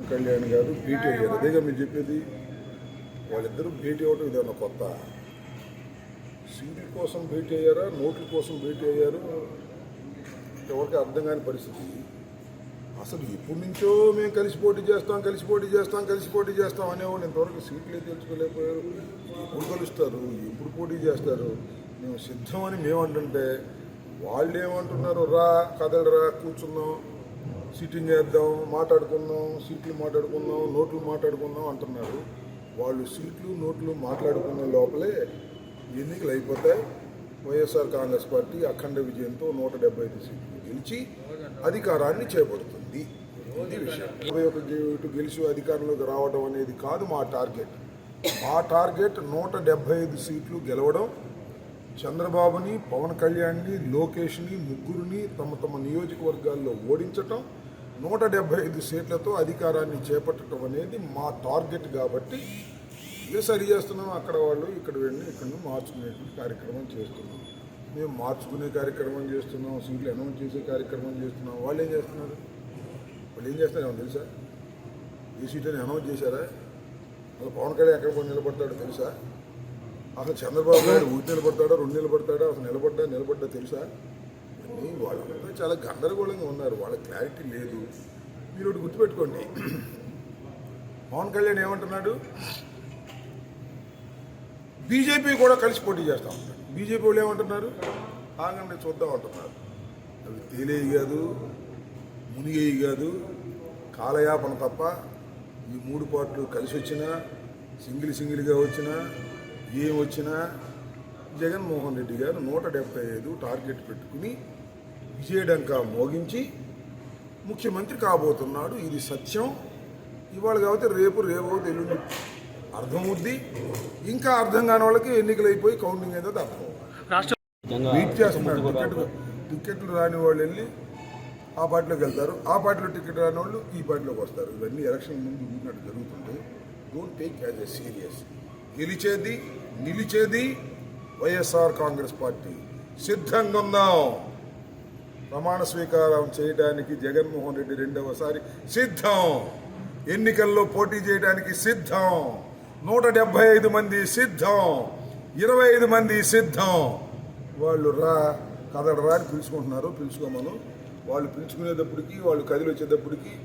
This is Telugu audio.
కళ్యాణ్ గారు భేటీ అయ్యారు. అదేగా మీరు చెప్పేది? వాళ్ళిద్దరూ భేటీ అవ్వడం ఇదేమన్నా కొత్త? సీట్ల కోసం భేటీ అయ్యారా? నోట్ల కోసం భేటీ అయ్యారు? ఎవరికి అర్థం కాని పరిస్థితి. అసలు ఎప్పటి నుంచో మేము కలిసి పోటీ చేస్తాం కలిసి పోటీ చేస్తాం కలిసి పోటీ చేస్తాం అనేవాళ్ళు ఇంతవరకు సీట్లే తెలుసుకోలేకపోయారు ఎప్పుడు కలుస్తారు? ఎప్పుడు పోటీ చేస్తారు? మేము సిద్ధం అని మేము అంటుంటే వాళ్ళు ఏమంటున్నారు రా కదలరా కూర్చుందాం. సిట్టింగ్ చేద్దాం మాట్లాడుకుందాం సీట్లు మాట్లాడుకుందాం నోట్లు మాట్లాడుకుందాం అంటున్నారు. వాళ్ళు సీట్లు నోట్లు మాట్లాడుకునే లోపలే ఎన్నికలు అయిపోతాయి. వైఎస్ఆర్ కాంగ్రెస్ పార్టీ అఖండ విజయంతో నూట డెబ్బై ఐదు సీట్లు గెలిచి అధికారాన్ని చేపడుతుంది. ఇది విషయం. ఇరవై ఒక గెలిచి అధికారంలోకి రావడం అనేది కాదు మా టార్గెట్. మా టార్గెట్ నూట డెబ్బై ఐదు సీట్లు గెలవడం. చంద్రబాబుని పవన్ కళ్యాణ్ని లోకేష్ని ముగ్గురిని తమ తమ నియోజకవర్గాల్లో ఓడించటం. నూట డెబ్బై ఐదు సీట్లతో అధికారాన్ని చేపట్టడం అనేది మా టార్గెట్ కాబట్టి ఏ సరి చేస్తున్నాం అక్కడ వాళ్ళు ఇక్కడ వెళ్ళి ఇక్కడ మార్చుకునే కార్యక్రమం చేస్తున్నాం. మేము మార్చుకునే కార్యక్రమం చేస్తున్నాం సీట్లు అనౌన్స్ చేసే కార్యక్రమం చేస్తున్నాం. వాళ్ళు ఏం చేస్తున్నారు? వాళ్ళు ఏం చేస్తున్నారు ఏమో తెలుసా? ఈ సీట్ అని అనౌన్స్ చేశారా? అసలు పవన్ కళ్యాణ్ ఎక్కడ పోయి నిలబడతాడో తెలుసా? అసలు చంద్రబాబు నాయుడు ఊరి నిలబడతాడా? రెండు నిలబడతాడా? అసలు నిలబడ్డా నిలబడ్డా తెలుసా? ఇవన్నీ వాళ్ళంతా చాలా గందరగోళంగా ఉన్నారు వాళ్ళ క్లారిటీ లేదు. మీరు ఒకటి గుర్తుపెట్టుకోండి. పవన్ కళ్యాణ్ ఏమంటున్నాడు? బీజేపీ కూడా కలిసి పోటీ చేస్తా ఉంటాడు. బీజేపీ వాళ్ళు ఏమంటున్నారు? ఆగండి చూద్దాం అంటున్నారు. అవి తేలేవి కాదు మునిగేవి కాదు కాలయాపన తప్ప ఈ మూడు పార్టీలు కలిసి వచ్చినా సింగిల్ సింగిల్గా వచ్చినా ఏం వచ్చినా జగన్మోహన్ రెడ్డి గారు నూట డెబ్బై ఐదు టార్గెట్ పెట్టుకుని విజయడంకా మోగించి ముఖ్యమంత్రి కాబోతున్నాడు. ఇది సత్యం. ఇవాళ కాబట్టి రేపు రేపు ఎల్లుండి అర్థమవుద్ది. ఇంకా అర్థం కాని వాళ్ళకి ఎన్నికలు అయిపోయి కౌంటింగ్ అయితే అర్థం వెయిట్ చేస్తున్నారు టికెట్ టికెట్లు రాని వాళ్ళు వెళ్ళి ఆ పార్టీలోకి వెళ్తారు. ఆ పార్టీలో టికెట్ రాని వాళ్ళు ఈ పార్టీలోకి వస్తారు. ఇవన్నీ ఎలక్షన్ ముందు ఊరినట్టు జరుగుతుంది don't take as a serious గెలిచేది నిలిచేది వైఎస్ఆర్ కాంగ్రెస్ పార్టీ. సిద్ధంగా ఉందాం ప్రమాణ స్వీకారం చేయడానికి జగన్మోహన్ రెడ్డి రెండవసారి సిద్ధం. ఎన్నికల్లో పోటీ చేయడానికి సిద్ధం. నూట డెబ్భై ఐదు మంది సిద్ధం. ఇరవై ఐదు మంది సిద్ధం. వాళ్ళు రా కదడరా అని పిలుచుకుంటున్నారు పిలుచుకోమను. వాళ్ళు పిలుచుకునేటప్పటికి వాళ్ళు కదిలి వచ్చేటప్పటికి